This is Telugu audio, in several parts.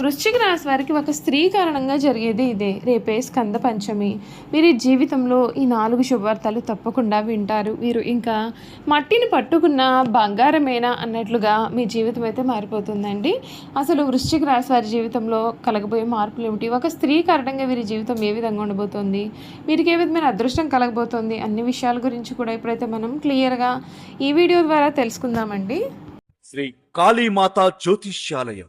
వృశ్చిక రాశి వారికి ఒక స్త్రీ కారణంగా జరిగేది ఇదే. రేపే స్కంద పంచమి. వీరి జీవితంలో ఈ నాలుగు శుభవార్తలు తప్పకుండా వింటారు. వీరు ఇంకా మట్టిని పట్టుకున్న బంగారమేనా అన్నట్లుగా మీ జీవితం అయితే మారిపోతుందండి. అసలు వృశ్చిక రాశి వారి జీవితంలో కలగబోయే మార్పులు ఏమిటి? ఒక స్త్రీ కారణంగా వీరి జీవితం ఏ విధంగా ఉండబోతోంది? వీరికి ఏ విధమైన అదృష్టం కలగబోతోంది? అన్ని విషయాల గురించి కూడా ఇప్పుడైతే మనం క్లియర్గా ఈ వీడియో ద్వారా తెలుసుకుందామండి. శ్రీ కాళీమాత జ్యోతిష్యాలయం.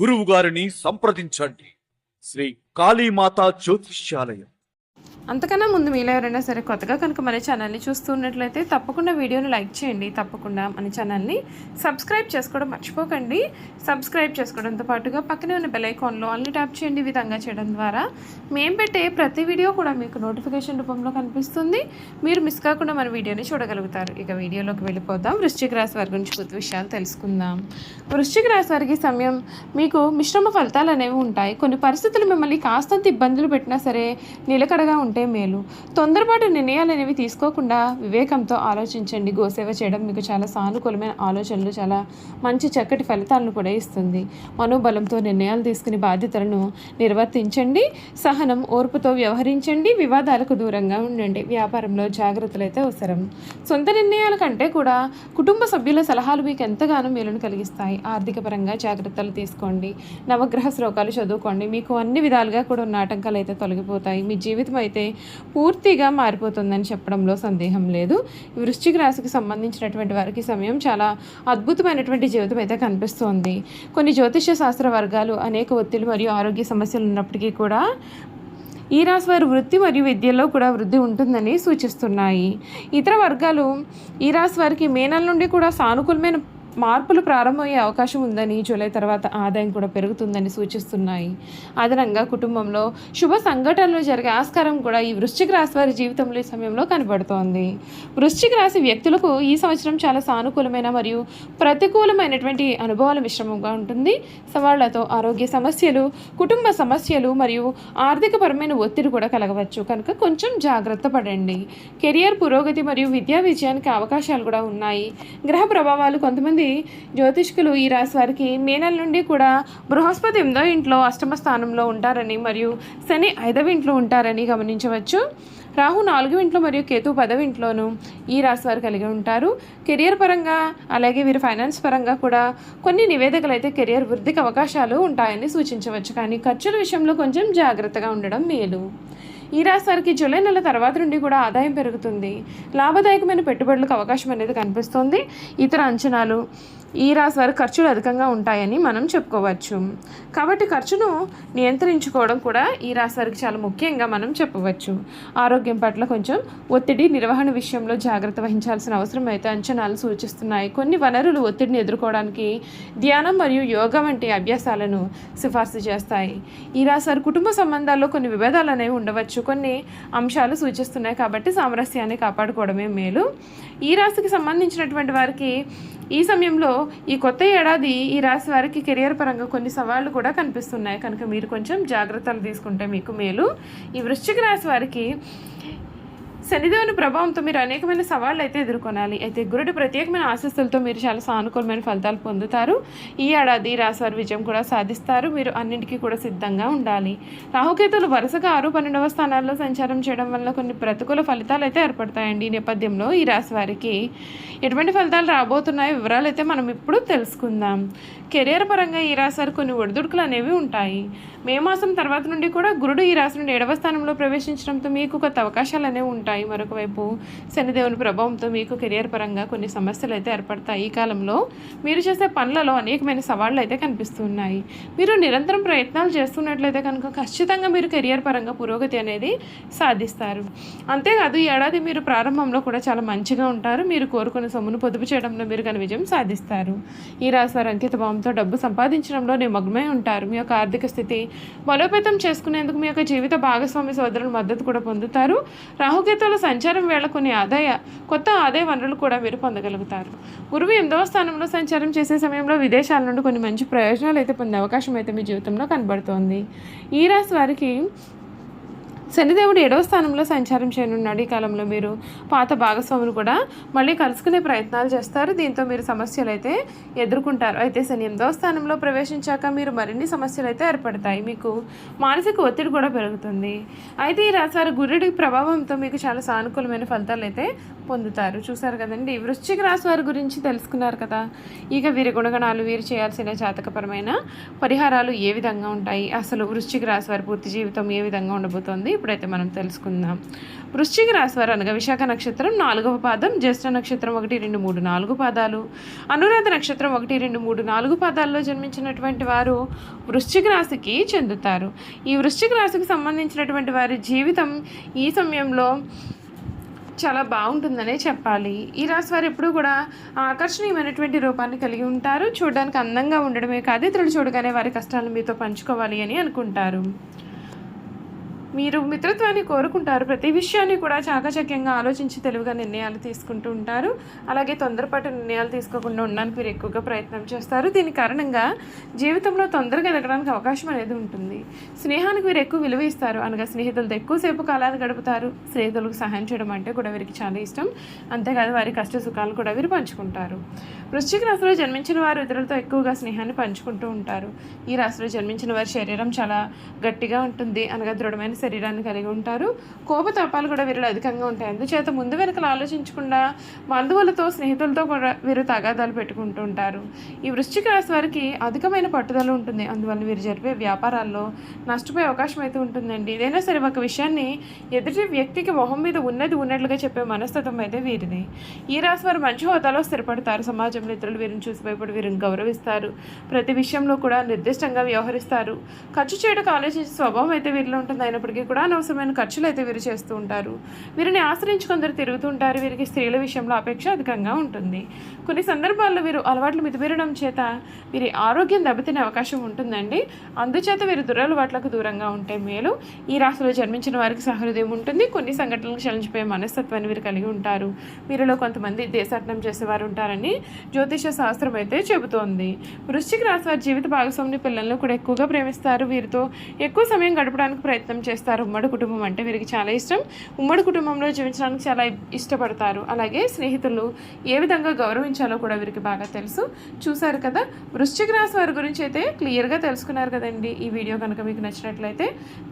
గురువు గారిని సంప్రదించండి. శ్రీ కాళీమాత జ్యోతిష్యాలయం. అంతకన్నా ముందు మీలో ఎవరైనా సరే కొత్తగా కనుక మన ఛానల్ని చూస్తున్నట్లయితే తప్పకుండా వీడియోని లైక్ చేయండి. తప్పకుండా మన ఛానల్ని సబ్స్క్రైబ్ చేసుకోవడం మర్చిపోకండి. సబ్స్క్రైబ్ చేసుకోవడంతో పాటుగా పక్కనే ఉన్న బెల్ ఐకాన్లో అన్ని ట్యాప్ చేయండి విధంగా చేయడం ద్వారా. మేము పెట్టే ప్రతి వీడియో కూడా మీకు నోటిఫికేషన్ రూపంలో కనిపిస్తుంది. మీరు మిస్ కాకుండా మన వీడియోని చూడగలుగుతారు. ఇక వీడియోలోకి వెళ్ళిపోదాం. వృశ్చిక రాశి వారి గురించి కొద్ది విషయాలు తెలుసుకుందాం. వృశ్చిక రాశి వారికి సమయం మీకు మిశ్రమ ఫలితాలు అనేవి ఉంటాయి. కొన్ని పరిస్థితులు మిమ్మల్ని కాస్తంత ఇబ్బందులు పెట్టినా సరే నిలకడగా ఉంటాయి. ఉంటే మేలు. తొందరపాటు నిర్ణయాలు అనేవి తీసుకోకుండా వివేకంతో ఆలోచించండి. గోసేవ చేయడం మీకు చాలా సానుకూలమైన ఆలోచనలు చాలా మంచి చక్కటి ఫలితాలను కూడా ఇస్తుంది. మనోబలంతో నిర్ణయాలు తీసుకుని బాధ్యతలను నిర్వర్తించండి. సహనం ఓర్పుతో వ్యవహరించండి. వివాదాలకు దూరంగా ఉండండి. వ్యాపారంలో జాగ్రత్తలు అయితే అవసరం. సొంత నిర్ణయాల కంటే కూడా కుటుంబ సభ్యుల సలహాలు మీకు ఎంతగానో మేలును కలిగిస్తాయి. ఆర్థిక పరంగా జాగ్రత్తలు తీసుకోండి. నవగ్రహ శ్లోకాలు చదువుకోండి. మీకు అన్ని విధాలుగా కూడా ఉన్న ఆటంకాలు అయితే తొలగిపోతాయి. మీ జీవితం అయితే పూర్తిగా మారిపోతుందని చెప్పడంలో సందేహం లేదు. ఈ వృశ్చిక రాశికి సంబంధించినటువంటి వారికి సమయం చాలా అద్భుతమైనటువంటి జీవితం అయితే కనిపిస్తోంది. కొన్ని జ్యోతిష్య శాస్త్ర వర్గాలు అనేక ఒత్తిడి మరియు ఆరోగ్య సమస్యలు ఉన్నప్పటికీ కూడా ఈ రాశి వారి వృత్తి మరియు విద్యలో కూడా వృద్ధి ఉంటుందని సూచిస్తున్నాయి. ఇతర వర్గాలు ఈ రాశి వారికి మే నెల నుండి కూడా సానుకూలమైన మార్పులు ప్రారంభమయ్యే అవకాశం ఉందని జూలై తర్వాత ఆదాయం కూడా పెరుగుతుందని సూచిస్తున్నాయి. అదనంగా కుటుంబంలో శుభ సంఘటనలు జరిగే ఆస్కారం కూడా ఈ వృశ్చిక రాశి వారి జీవితంలో ఈ సమయంలో కనబడుతోంది. వృశ్చిక రాశి వ్యక్తులకు ఈ సంవత్సరం చాలా సానుకూలమైన మరియు ప్రతికూలమైనటువంటి అనుభవాల మిశ్రమంగా ఉంటుంది. సవాళ్ళతో ఆరోగ్య సమస్యలు కుటుంబ సమస్యలు మరియు ఆర్థికపరమైన ఒత్తిడి కూడా కలగవచ్చు. కనుక కొంచెం జాగ్రత్త పడండి. కెరియర్ పురోగతి మరియు విద్యా విజయానికి అవకాశాలు కూడా ఉన్నాయి. గ్రహ ప్రభావాలు కొంతమంది జ్యోతిష్కులు ఈ రాశి వారికి మే నెల నుండి కూడా బృహస్పతి ఎనిమిదో ఇంట్లో అష్టమ స్థానంలో ఉంటారని మరియు శని ఐదవ ఇంట్లో ఉంటారని గమనించవచ్చు. రాహు నాలుగు ఇంట్లో మరియు కేతు పదవి ఇంట్లోనూ ఈ రాశి వారు కలిగి ఉంటారు. కెరియర్ పరంగా అలాగే వీరి ఫైనాన్స్ పరంగా కూడా కొన్ని నివేదికలు అయితే కెరియర్ వృద్ధికి అవకాశాలు ఉంటాయని సూచించవచ్చు. కానీ ఖర్చుల విషయంలో కొంచెం జాగ్రత్తగా ఉండడం మేలు. ఈ రాశి వారికి జూలై నెల తర్వాత నుండి కూడా ఆదాయం పెరుగుతుంది. లాభదాయకమైన పెట్టుబడులకు అవకాశం అనేది కనిపిస్తుంది. ఇతర అంచనాలు. ఈ రాశి వారి ఖర్చులు అధికంగా ఉంటాయని మనం చెప్పుకోవచ్చు. కాబట్టి ఖర్చును నియంత్రించుకోవడం కూడా ఈ రాశి వారికి చాలా ముఖ్యంగా మనం చెప్పవచ్చు. ఆరోగ్యం పట్ల కొంచెం ఒత్తిడి నిర్వహణ విషయంలో జాగ్రత్త వహించాల్సిన అవసరం అయితే అంచనాలు సూచిస్తున్నాయి. కొన్ని వనరులు ఒత్తిడిని ఎదుర్కోవడానికి ధ్యానం మరియు యోగా వంటి అభ్యాసాలను సిఫార్సు చేస్తాయి. ఈ రాశి వారి కుటుంబ సంబంధాల్లో కొన్ని విభేదాలు అనేవి ఉండవచ్చు. కొన్ని అంశాలు సూచిస్తున్నాయి కాబట్టి సామరస్యాన్ని కాపాడుకోవడమే మేలు. ఈ రాశికి సంబంధించినటువంటి వారికి ఈ సమయంలో ఈ కొత్త ఏడాది ఈ రాశి వారికి కెరియర్ పరంగా కొన్ని సవాళ్ళు కూడా కనిపిస్తున్నాయి. కనుక మీరు కొంచెం జాగ్రత్తలు తీసుకుంటే మీకు మేలు. ఈ వృశ్చిక రాశి వారికి శనిదేవుని ప్రభావంతో మీరు అనేకమైన సవాళ్ళు అయితే ఎదుర్కొనాలి. అయితే గురుడి ప్రత్యేకమైన ఆశస్సులతో మీరు చాలా సానుకూలమైన ఫలితాలు పొందుతారు. ఈ ఏడాది రాశివారి విజయం కూడా సాధిస్తారు. మీరు అన్నింటికీ కూడా సిద్ధంగా ఉండాలి. రాహుకేతులు వరుసగా ఆరు పన్నెండవ స్థానాల్లో సంచారం చేయడం వల్ల కొన్ని ప్రతికూల ఫలితాలు అయితే ఏర్పడతాయండి. ఈ నేపథ్యంలో ఈ రాశి వారికి ఎటువంటి ఫలితాలు రాబోతున్నాయో వివరాలు అయితే మనం ఇప్పుడు తెలుసుకుందాం. కెరియర్ పరంగా ఈ రాశి వారికి కొన్ని ఒడిదుడుకులు అనేవి ఉంటాయి. మే మాసం తర్వాత నుండి కూడా గురుడు ఈ రాశి నుండి ఏడవ స్థానంలో ప్రవేశించడంతో మీకు కొత్త అవకాశాలు అనేవి ఉంటాయి. మరొక వైపు శనిదేవుని ప్రభావంతో మీకు కెరియర్ పరంగా కొన్ని సమస్యలు అయితే ఏర్పడతాయి. ఈ కాలంలో మీరు చేసే పనులలో అనేకమైన సవాళ్ళు అయితే కనిపిస్తున్నాయి. మీరు నిరంతరం ప్రయత్నాలు చేస్తున్నట్లయితే కనుక ఖచ్చితంగా మీరు కెరియర్ పరంగా పురోగతి అనేది సాధిస్తారు. అంతేకాదు ఈ ఏడాది మీరు ప్రారంభంలో కూడా చాలా మంచిగా ఉంటారు. మీరు కోరుకున్న సొమ్మును పొదుపు చేయడంలో మీరు కానీ విజయం సాధిస్తారు. ఈ రాశి వారు అంకిత భావంతో డబ్బు సంపాదించడంలో నిమగ్నమై ఉంటారు. మీ యొక్క ఆర్థిక స్థితి బలోపేతం చేసుకునేందుకు మీ యొక్క జీవిత భాగస్వామి సోదరుల మద్దతు కూడా పొందుతారు. రాహుకేతువుల సంచారం వేళ కొన్ని ఆదాయ కొత్త ఆదాయ వనరులు కూడా మీరు పొందగలుగుతారు. గురువు ఎనిమిదవ స్థానంలో సంచారం చేసే సమయంలో విదేశాల నుండి కొన్ని మంచి ప్రయోజనాలు అయితే పొందే అవకాశం అయితే మీ జీవితంలో కనబడుతోంది. ఈ రాశి వారికి శనిదేవుడు ఏడవ స్థానంలో సంచారం చేయనున్నాడు ఈ కాలంలో మీరు. పాత భాగస్వాములు కూడా మళ్ళీ కలుసుకునే ప్రయత్నాలు చేస్తారు. దీంతో మీరు సమస్యలు అయితే ఎదుర్కొంటారు. అయితే శని ఎనిమిదవ స్థానంలో ప్రవేశించాక మీరు మరిన్ని సమస్యలు అయితే ఏర్పడతాయి. మీకు మానసిక ఒత్తిడి కూడా పెరుగుతుంది. అయితే ఈ రాశివారి గురుడి ప్రభావంతో మీకు చాలా సానుకూలమైన ఫలితాలు అయితే పొందుతారు. చూసారు కదండి? వృశ్చిక రాశి వారి గురించి తెలుసుకున్నారు కదా? ఇక వీరి గుణగణాలు వీరు చేయాల్సిన జాతకపరమైన పరిహారాలు ఏ విధంగా ఉంటాయి? అసలు వృశ్చిక రాశి వారి పూర్తి జీవితం ఏ విధంగా ఉండబోతోంది? ఇప్పుడైతే మనం తెలుసుకుందాం. వృశ్చిక రాశి వారు అనగా విశాఖ నక్షత్రం నాలుగవ పాదం జ్యేష్ఠ నక్షత్రం ఒకటి రెండు మూడు నాలుగు పాదాలు. అనురాధ నక్షత్రం ఒకటి రెండు మూడు నాలుగు పాదాల్లో జన్మించినటువంటి వారు వృశ్చిక రాశికి చెందుతారు. ఈ వృశ్చిక రాశికి సంబంధించినటువంటి వారి జీవితం ఈ సమయంలో చాలా బాగుంటుందనే చెప్పాలి. ఈ రాశి వారు ఎప్పుడూ కూడా ఆకర్షణీయమైనటువంటి రూపాన్ని కలిగి ఉంటారు. చూడడానికి అందంగా ఉండడమే కాదు ఇతరులు చూడగానే వారి కష్టాలను మీతో పంచుకోవాలి అని అనుకుంటారు. మీరు మిత్రత్వాన్ని కోరుకుంటారు. ప్రతి విషయాన్ని కూడా చాకచక్యంగా ఆలోచించి తెలివిగా నిర్ణయాలు తీసుకుంటూ ఉంటారు. అలాగే తొందరపాటు నిర్ణయాలు తీసుకోకుండా ఉండడానికి మీరు ఎక్కువగా ప్రయత్నం చేస్తారు. దీని కారణంగా జీవితంలో తొందరగా ఎదగడానికి అవకాశం అనేది ఉంటుంది. స్నేహానికి వీరు ఎక్కువ విలువ ఇస్తారు. అనగా స్నేహితులతో ఎక్కువసేపు కాలాన్ని గడుపుతారు. స్నేహితులకు సహాయం చేయడం అంటే కూడా వీరికి చాలా ఇష్టం. అంతేకాదు వారి కష్ట సుఖాలు కూడా వీరు పంచుకుంటారు. వృశ్చిక రాశిలో జన్మించిన వారు ఇతరులతో ఎక్కువగా స్నేహాన్ని పంచుకుంటూ ఉంటారు. ఈ రాశిలో జన్మించిన వారి శరీరం చాలా గట్టిగా ఉంటుంది. అనగా దృఢమైన శరీరాన్ని కలిగి ఉంటారు. కోపతాపాలు కూడా వీరిలో అధికంగా ఉంటాయి. అందుచేత ముందు వెనకలు ఆలోచించకుండా బంధువులతో స్నేహితులతో కూడా వీరు తగాదాలు పెట్టుకుంటూ ఉంటారు. ఈ వృశ్చిక రాశి వారికి అధికమైన పట్టుదల ఉంటుంది. అందువల్ల వీరు జరిపే వ్యాపారాల్లో నష్టపోయే అవకాశం అయితే ఉంటుందండి. ఏదైనా సరే ఒక విషయాన్ని ఎదుటి వ్యక్తికి మొహం మీద ఉన్నది ఉన్నట్లుగా చెప్పే మనస్తత్వం అయితే వీరిది. ఈ రాశి వారు మంచి హోదాలో స్థిరపడతారు. సమాజంలో ఇతరులు వీరిని చూసి భయపడి వీరిని గౌరవిస్తారు. ప్రతి విషయంలో కూడా నిర్దిష్టంగా వ్యవహరిస్తారు. ఖర్చు చేయడానికి ఆలోచించే స్వభావం అయితే వీరిలో ఉంటుంది. అయినప్పటికీ కూడా అనవసరమైన ఖర్చులు అయితే వీరు చేస్తూ ఉంటారు. వీరిని ఆశ్రయించి కొందరు తిరుగుతూ ఉంటారు. వీరికి స్త్రీల విషయంలో అపేక్ష అధికంగా ఉంటుంది. కొన్ని సందర్భాల్లో వీరు అలవాట్లు మితిమీరడం చేత వీరి ఆరోగ్యం దెబ్బతినే అవకాశం ఉంటుందండి. అందుచేత వీరు దురలవాట్లకు దూరంగా ఉంటే మేలు. ఈ రాశిలో జన్మించిన వారికి సహృదయం ఉంటుంది. కొన్ని సంఘటనలకు చలించిపోయే మనస్తత్వాన్ని వీరు కలిగి ఉంటారు. వీరిలో కొంతమంది దేశాటనం చేసేవారు ఉంటారని జ్యోతిష శాస్త్రం అయితే చెబుతోంది. వృశ్చిక రాశి వారి జీవిత భాగస్వామిని పిల్లలను కూడా ఎక్కువగా ప్రేమిస్తారు. వీరితో ఎక్కువ సమయం గడపడానికి ప్రయత్నం చేస్తారు. ఉమ్మడి కుటుంబం అంటే వీరికి చాలా ఇష్టం. ఉమ్మడి కుటుంబంలో జీవించడానికి చాలా ఇష్టపడతారు. అలాగే స్నేహితులు ఏ విధంగా గౌరవించాలో కూడా వీరికి బాగా తెలుసు. చూసారు కదా? వృశ్చిక రాశి వారి గురించి అయితే క్లియర్గా తెలుసుకున్నారు కదండి ఈ వీడియో కనుక మీకు నచ్చినట్లయితే.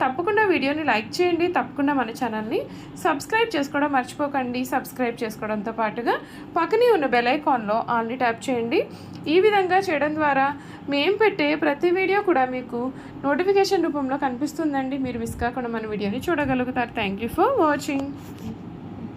తప్పకుండా వీడియోని లైక్ చేయండి. తప్పకుండా మన ఛానల్ని సబ్స్క్రైబ్ చేసుకోవడం మర్చిపోకండి. సబ్స్క్రైబ్ చేసుకోవడంతో పాటుగా పక్కనే ఉన్న బెల్ ఐకాన్లో ఆల్ని ట్యాప్ చేయండి. ఈ విధంగా చేయడం ద్వారా మేము పెట్టే ప్రతి వీడియో కూడా మీకు నోటిఫికేషన్ రూపంలో కనిపిస్తుందండి. మీరు మిస్ కాకుండా మన వీడియోని చూడగలుగుతారు. Thank you for watching